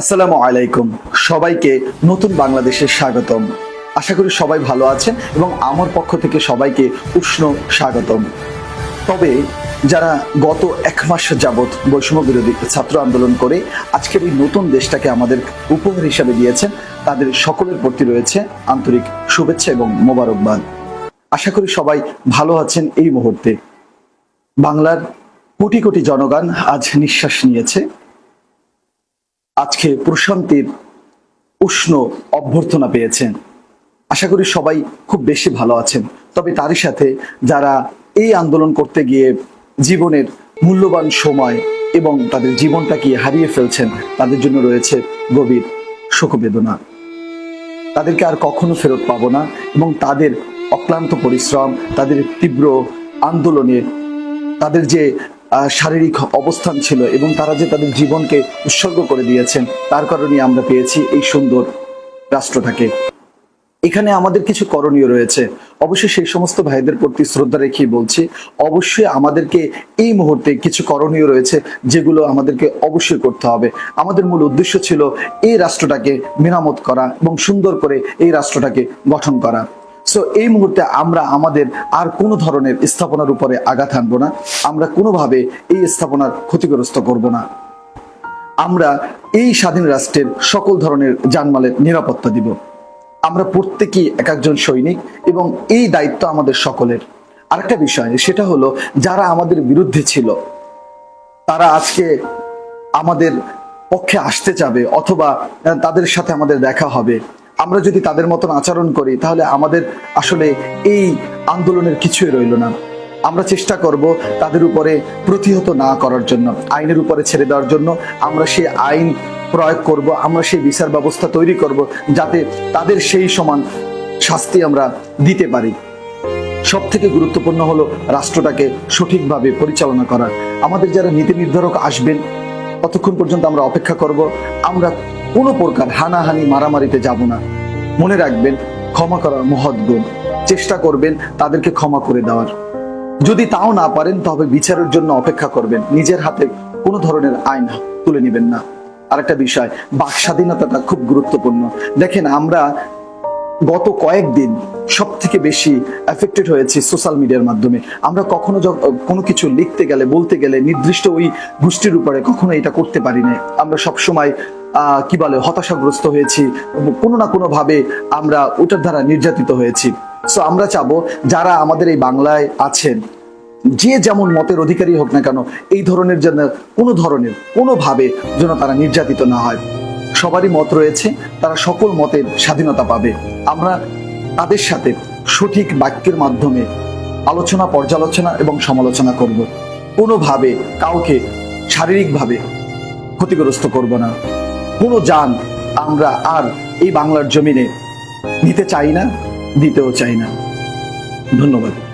আসসালামু আলাইকুম। সবাইকে নতুন বাংলাদেশে স্বাগতম। আশা করি সবাই ভালো আছেন এবং আমার পক্ষ থেকে সবাইকে উষ্ণ স্বাগতম। তবে যারা গত এক মাস যাবৎ বৈষম্য বিরোধী ছাত্র আন্দোলন করে আজকের এই নতুন দেশটাকে আমাদের উপহার হিসাবে দিয়েছেন, তাদের সকলের প্রতি রয়েছে আন্তরিক শুভেচ্ছা এবং মোবারকবাদ। আশা করি সবাই ভালো আছেন এই মুহূর্তে। বাংলার কোটি কোটি জনগণ আজ নিঃশ্বাস নিয়েছে। আজকে প্রশান্তির উষ্ণ অভ্যর্থনা পেয়েছেন। আশা করি সবাই খুব বেশি ভালো আছেন। তবে তারই সাথে যারা এই আন্দোলন করতে গিয়ে জীবনের মূল্যবান সময় এবং তাদের জীবনটাকে হারিয়ে ফেলছেন, তাদের জন্য রয়েছে গভীর শোকবেদনা। তাদেরকে আর কখনো ফেরত পাবো না এবং তাদের অক্লান্ত পরিশ্রম, তাদের তীব্র আন্দোলনে, তাদের যে শারীরিক অবস্থান ছিল এবং তারা যে তাদের জীবনকে উৎসর্গ করে দিয়েছেন, তার কারণে আমরা পেয়েছি এই সুন্দর রাষ্ট্রটাকে। এখানে আমাদের কিছু করণীয় রয়েছে। অবশ্যই সেই সমস্ত ভাইদের প্রতি শ্রদ্ধা রেখেই বলছি, অবশ্যই আমাদেরকে এই মুহূর্তে কিছু করণীয় রয়েছে যেগুলো আমাদেরকে অবশ্যই করতে হবে। আমাদের মূল উদ্দেশ্য ছিল এই রাষ্ট্রটাকে মেরামত করা এবং সুন্দর করে এই রাষ্ট্রটাকে গঠন করা। সো এই মুহূর্তে আমরা আমাদের আর কোনো ধরনের স্থাপনার উপরে আঘাত আনব না। আমরা কোনোভাবে এই স্থাপনার ক্ষতিগ্রস্ত করব না। আমরা এই স্বাধীন রাষ্ট্রের সকল ধরনের জানমালের নিরাপত্তা দিব। আমরা প্রত্যেকেই এক একজন সৈনিক এবং এই দায়িত্ব আমাদের সকলের। আরেকটা বিষয়, সেটা হলো যারা আমাদের বিরুদ্ধে ছিল, তারা আজকে আমাদের পক্ষে আসতে চাবে অথবা তাদের সাথে আমাদের দেখা হবে। আমরা যদি তাদের মতন আচরণ করি, তাহলে আমাদের আসলে এই আন্দোলনের কিছুই রইল না। আমরা চেষ্টা করব তাদের উপরে প্রতিহত না করার জন্য, আইনের উপরে ছেড়ে দেওয়ার জন্য। আমরা সেই আইন প্রয়োগ করব, আমরা সেই বিচার ব্যবস্থা তৈরি করব, যাতে তাদের সেই সমান শাস্তি আমরা দিতে পারি। সব থেকে গুরুত্বপূর্ণ হলো রাষ্ট্রটাকে সঠিকভাবে পরিচালনা করা। আমাদের যারা নীতি নির্ধারক আসবেন, ততক্ষণ পর্যন্ত আমরা অপেক্ষা করব, আমরা কোনো প্রকার হানাহানি, মারামারিতে যাব না। মনে রাখবেন ক্ষমা করার মহৎ গুণ। চেষ্টা করবেন তাদেরকে ক্ষমা করে দেওয়ার। যদি তাও না পারেন তবে বিচারের জন্য অপেক্ষা করবেন। নিজের হাতে কোনো ধরনের আইন তুলে নেবেন না। আরেকটা বিষয় বাক স্বাধীনতাটা খুব গুরুত্বপূর্ণ। দেখেন আমরা গত কয়েকদিন সব থেকে বেশি এফেক্টেড হয়েছে সোশ্যাল মিডিয়ার মাধ্যমে। আমরা কখনো কোনো কিছু লিখতে গেলে বলতে গেলে নির্দিষ্ট ওই গোষ্ঠীর উপরে কখনো এটা করতে পারি না আমরা সবসময় আহ, কি বলে, হতাশাগ্রস্ত হয়েছি। কোনো না কোনো ভাবে আমরা ওটার দ্বারা নির্যাতিত হয়েছি। সো আমরা চাবো যারা আমাদের এই বাংলায় আছেন, যে যেমন মতের অধিকারী হোক না কেন, এই ধরনের যেন কোনো ধরনের, কোনোভাবে যেন তারা নির্যাতিত না হয়। সবারই মত রয়েছে, তারা সকল মতের স্বাধীনতা পাবে। আমরা তাদের সাথে সঠিক বাক্যের মাধ্যমে আলোচনা, পর্যালোচনা এবং সমালোচনা করব। কোনোভাবে কাউকে শারীরিকভাবে ক্ষতিগ্রস্ত করব না। কোনো যান আমরা আর এই বাংলার জমিনে নিতে চাই না দিতেও চাই না। ধন্যবাদ।